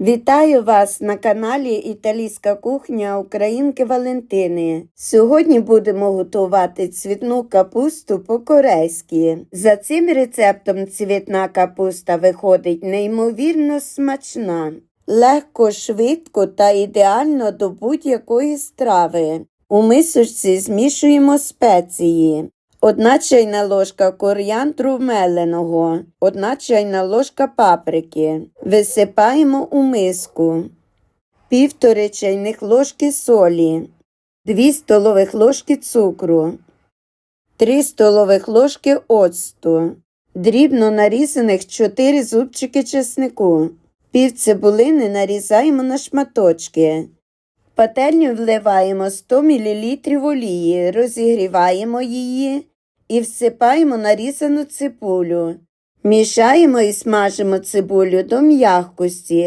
Вітаю вас на каналі Італійська кухня Українки Валентини. Сьогодні будемо готувати цвітну капусту по-корейськи. За цим рецептом цвітна капуста виходить неймовірно смачна, легко, швидко та ідеально до будь-якої страви. У мисочці змішуємо спеції. Одна чайна ложка коріандру меленого, одна чайна ложка паприки. Висипаємо у миску. Півтори чайних ложки солі, 2 столових ложки цукру, 3 столових ложки оцту, дрібно нарізаних 4 зубчики чеснику. Пів цибулини нарізаємо на шматочки. В пательню вливаємо 100 мл олії, розігріваємо її і всипаємо нарізану цибулю. Мішаємо і смажимо цибулю до м'якості,